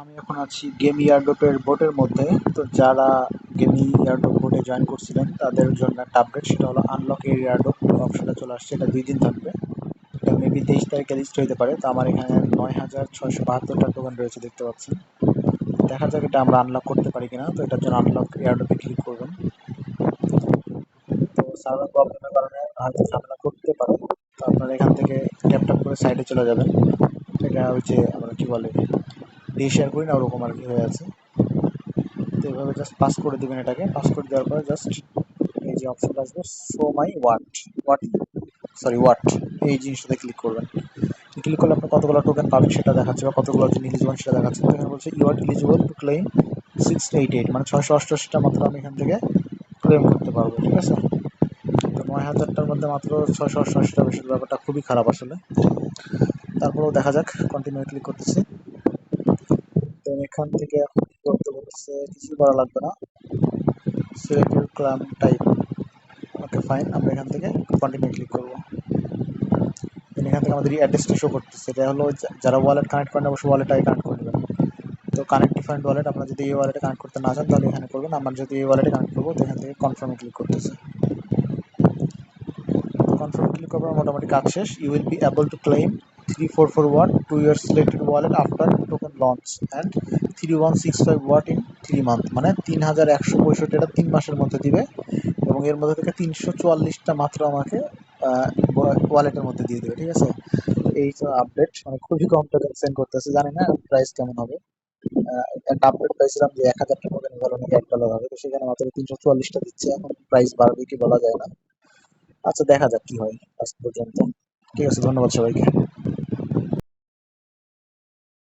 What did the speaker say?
আমি এখন আছি গেম ইয়ারডোপের বোটের মধ্যে। তো যারা গেম ইয়ারডোপ বোটে জয়েন করছিলেন, তাদের জন্য একটা আপডেট সেটা হলো আনলক ইয়ারডোপ অপশনটা চলে আসছে। এটা দুই দিন থাকবে। এটা মেবি তেইশ তারিখে লিস্ট হতে পারে। তো আমার এখানে নয় হাজার ছয়শো বাহাত্তরটা টোকেন রয়েছে দেখতে পাচ্ছি দেখা যাক এটা আমরা আনলক করতে পারি কিনা। তো এটার জন্য আনলক এয়ারডোপে ক্লিক করবেন। তো সার্ভার প্রবলেমের কারণে হয়তো ঝামেলা করতে পারে। তো আপনারা এখান থেকে ট্যাপ ট্যাপ করে সাইডে চলে যাবেন। এটা হচ্ছে আমরা কি বলে? দিয়ে শেয়ার করি না, ওরকম আর কি হয়ে আছে। তো এভাবে জাস্ট পাস করে দেবেন এটাকে। পাস করে দেওয়ার পরে জাস্ট এই যে অপশনটা আসবে show my watt watt sorry watt এই জিনিসটাতে ক্লিক করবেন। ক্লিক করলে আপনি কতগুলো টোকেন পাবেন সেটা দেখাচ্ছে, বা কতগুলো দিন এলিজিবল সেটা দেখাচ্ছে। তো এখানে বলছে you are eligible to claim six eight eight মানে ছয়শো অষ্টআশিটা মাত্র আমি এখান থেকে ক্লেম করতে পারব, ঠিক আছে? তো নয় হাজারটার মধ্যে মাত্র ছয়শো অষ্টআশিটা বেশি ব্যাপারটা খুবই খারাপ আসলে। তারপরেও দেখা যাক কন্টিনিউ ক্লিক করতেছি। দেন, এখান থেকে এখন কি করতে বলছে কিছু করা লাগবে না। সিলেক্ট ক্লাম টাইপ ওকে ফাইন আমরা এখান থেকে কন্টিনিউ ক্লিক করব। এখান থেকে আমাদের অ্যাড্রেসটা শো করতেছে। এটা হলো যারা ওয়ালেট কানেক্ট করেন, অবশ্যই ওয়ালেটটাই কানেক্ট করে নেবেন। তো কানেক্ট ডিফারেন্ট ওয়ালেট আপনারা যদি এই ওয়ালেটে কানেক্ট করতে না চান, তাহলে এখানে করবেন। আমরা যদি এই ওয়ালেটে কানেক্ট করব, তো এখান থেকে কনফার্মে ক্লিক করতেছে। কনফার্মে ক্লিক করার মোটামুটি কাজ শেষ। You will be able to claim three four four watt two year selected wallet after token launch and three one six five watt in three month মানে তিন হাজার একশো পঁয়ষট্টিটা তিন মাসের মধ্যে দিবে, এবং এর মধ্যে থেকে তিনশো চুয়াল্লিশটা মাত্র আমাকে ওয়ালেটের মধ্যে দিয়ে দেবে, ঠিক আছে? এই তো আপডেট মানে খুবই কম টোকেন সেন্ড করতেছে, জানি না প্রাইস কেমন হবে। একটা আপডেট পাইছিলাম যে এক হাজার টাকা টোকেন ভালো নাকি এক ডলার হবে, তো সেখানে মাত্র তিনশো চুয়াল্লিশটা দিচ্ছে, এখন প্রাইস বাড়বে কি বলা যায় না। আচ্ছা দেখা যাক কি হয় আজ পর্যন্ত। ঠিক আছে, ধন্যবাদ সবাইকে।